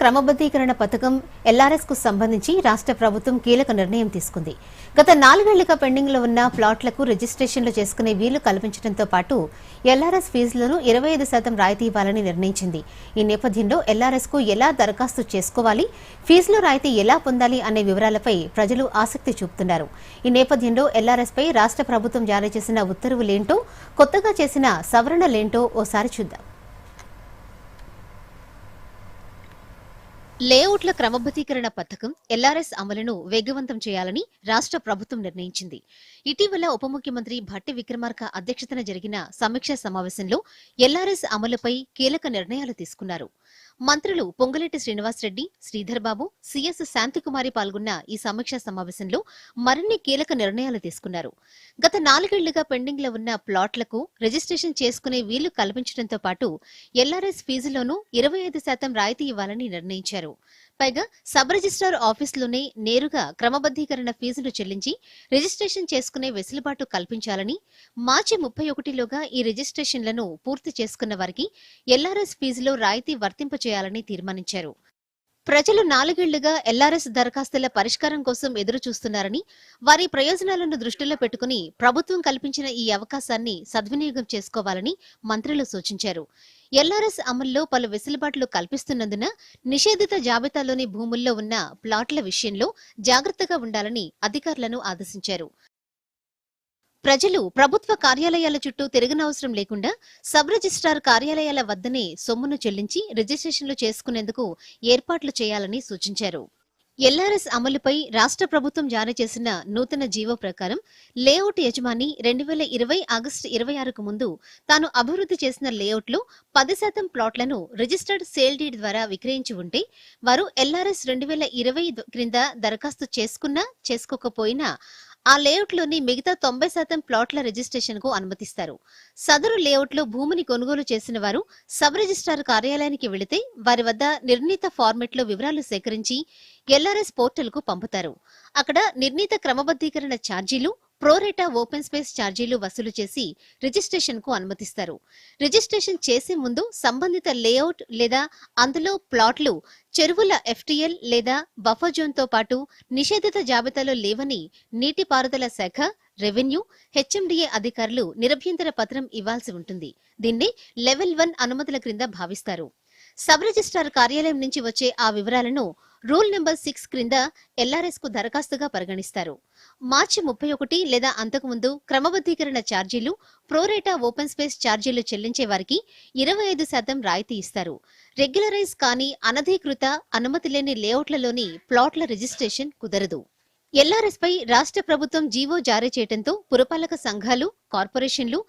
క్రమబద్దీకరణ పథకం ఎల్ఆర్ఎస్కు సంబంధించి రాష్ట్ర ప్రభుత్వం కీలక నిర్ణయం తీసుకుంది. గత నాలుగేళ్ళుగా పెండింగ్లో ఉన్న ప్లాట్లకు రిజిస్ట్రేషన్లు చేసుకునే వీలు కల్పించడంతో పాటు ఎల్ఆర్ఎస్ ఫీజులను ఇరవై ఐదు శాతం రాయితీ ఇవ్వాలని నిర్ణయించింది. ఈ నేపథ్యంలో ఎల్ఆర్ఎస్కు ఎలా దరఖాస్తు చేసుకోవాలి ఫీజులో రాయితీ ఎలా పొందాలి అనే వివరాలపై ప్రజలు ఆసక్తి చూపుతున్నారు. ఈ నేపథ్యంలో ఎల్ఆర్ఎస్ పై రాష్ట్ర ప్రభుత్వం జారీ చేసిన ఉత్తర్వులేంటో కొత్తగా చేసిన సవరణలేంటో ఓసారి చూద్దాం. లేఅవుట్ల క్రమబద్ధీకరణ పథకం ఎల్ఆర్ఎస్ అమలును వేగవంతం చేయాలని రాష్ట్ర ప్రభుత్వం నిర్ణయించింది. ఇటీవల ఉప ముఖ్యమంత్రి భట్టి విక్రమార్క అధ్యక్షతన జరిగిన సమీక్షా సమావేశంలో ఎల్ఆర్ఎస్ అమలుపై కీలక నిర్ణయాలు తీసుకున్నారు. మంత్రులు పొంగులేటి శ్రీనివాసరెడ్డి శ్రీధర్బాబు సిఎస్ శాంతికుమారి పాల్గొన్న ఈ సమీక్షా సమావేశంలో మరిన్ని కీలక నిర్ణయాలు తీసుకున్నారు. గత నాలుగేళ్ళుగా పెండింగ్లో ఉన్న ప్లాట్లకు రిజిస్ట్రేషన్ చేసుకునే వీలు కల్పించడంతో పాటు ఎల్ఆర్ఎస్ ఫీజులోనూ ఇరవై ఐదు శాతం రాయితీ ఇవ్వాలని నిర్ణయించారు. పైగా సబ్ రిజిస్ట్రార్ ఆఫీసులోనే నేరుగా క్రమబద్దీకరణ ఫీజులు చెల్లించి రిజిస్ట్రేషన్ చేసుకునే వెసులుబాటు కల్పించాలని మార్చి ముప్పై ఒకటిలోగా ఈ రిజిస్ట్రేషన్లను పూర్తి చేసుకున్న వారికి ఎల్ఆర్ఎస్ ఫీజులో రాయితీ వర్తింపచేయాలని తీర్మానించారు. ప్రజలు నాలుగేళ్ళుగా ఎల్ఆర్ఎస్ దరఖాస్తుల పరిష్కారం కోసం ఎదురు చూస్తున్నారని వారి ప్రయోజనాలను దృష్టిలో పెట్టుకుని ప్రభుత్వం కల్పించిన ఈ అవకాశాన్ని సద్వినియోగం చేసుకోవాలని మంత్రులు సూచించారు. ఎల్ఆర్ఎస్ అమల్లో పలు వెసులుబాట్లు కల్పిస్తున్నందున నిషేధిత జాబితాలోని భూముల్లో ఉన్న ప్లాట్ల విషయంలో జాగ్రత్తగా ఉండాలని అధికారులను ఆదేశించారు. ప్రజలు ప్రభుత్వ కార్యాలయాల చుట్టూ తిరగనవసరం లేకుండా సబ్ రిజిస్ట్రార్ కార్యాలయాల వద్దనే సొమ్మును చెల్లించి రిజిస్ట్రేషన్లు చేసుకునేందుకు ఏర్పాట్లు చేయాలని సూచించారు. ఎల్ఆర్ఎస్ అమలుపై రాష్ట్ర ప్రభుత్వం జారీ చేసిన నూతన జీవో ప్రకారం లేఅవుట్ యజమాని రెండు వేల ఇరవై ఆగస్టు ఇరవై ఆరుకు ముందు తాను అభివృద్ధి చేసిన లేఅవుట్లో పది శాతం ప్లాట్లను రిజిస్టర్డ్ సేల్ డీడ్ ద్వారా విక్రయించి ఉంటే వారు ఎల్ఆర్ఎస్ రెండు వేల ఇరవై క్రింద దరఖాస్తు చేసుకున్నా చేసుకోకపోయినా ఆ లేఅవుట్లోని మిగతా తొంభై శాతం ప్లాట్ల రిజిస్ట్రేషన్కు అనుమతిస్తారు. సదరు లేఅవుట్లో భూమిని కొనుగోలు చేసిన వారు సబ్ రిజిస్ట్రార్ కార్యాలయానికి వెళితే వారి వద్ద నిర్ణీత ఫార్మెట్లో వివరాలు సేకరించి ఎల్ఆర్ఎస్ పోర్టల్కు పంపుతారు. అక్కడ నిర్ణీత క్రమబద్దీకరణ ఛార్జీలు ప్రోరేటా ఓపెన్ స్పేస్ ఛార్జీలు వసూలు చేసి రిజిస్ట్రేషన్కు అనుమతిస్తారు. రిజిస్ట్రేషన్ చేసే ముందు సంబంధిత లేఅవుట్ లేదా అందులో ప్లాట్లు చెరువుల ఎఫ్టీఎల్ లేదా బఫర్ జోన్తో పాటు నిషేధిత జాబితాలో లేవని నీటిపారుదల శాఖ రెవెన్యూ హెచ్ఎండిఏ అధికారులు నిరభ్యంతర పత్రం ఇవ్వాల్సి ఉంటుంది. దీన్ని లెవెల్ వన్ అనుమతుల క్రింద భావిస్తారు. సబ్ రిజిస్ట్రార్ కార్యాలయం నుంచి వచ్చే ఆ వివరాలను రూల్ నెంబర్ సిక్స్ క్రింద ఎల్ఆర్ఎస్కు దరఖాస్తుగా పరిగణిస్తారు. మార్చి ముప్పై ఒకటి లేదా అంతకుముందు క్రమబద్ధీకరణ ఛార్జీలు ప్రోరేటా ఓపెన్ స్పేస్ ఛార్జీలు చెల్లించే వారికి ఇరవై ఐదు శాతం రాయితీ ఇస్తారు. రెగ్యులరైజ్ కాని అనధికృత అనుమతి లేని లేఅవుట్లలోని ప్లాట్ల రిజిస్ట్రేషన్ కుదరదు. ఎల్ఆర్ఎస్ పై రాష్ట్ర ప్రభుత్వం జీవో జారీ చేయడంతో పురపాలక సంఘాలు కార్పొరేషన్లు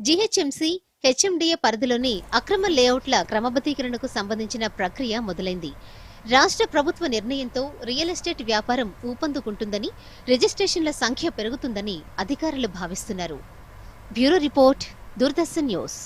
జీహెచ్ఎంసీ హెచ్ఎండిఏ పరిధిలోని అక్రమ లేఅవుట్ల క్రమబద్దీకరణకు సంబంధించిన ప్రక్రియ మొదలైంది. రాష్ట్ర ప్రభుత్వ నిర్ణయంతో రియల్ ఎస్టేట్ వ్యాపారం ఊపందుకుంటుందని రిజిస్ట్రేషన్ల సంఖ్య పెరుగుతుందని అధికారులు భావిస్తున్నారు. Bureau report Doordarshan news.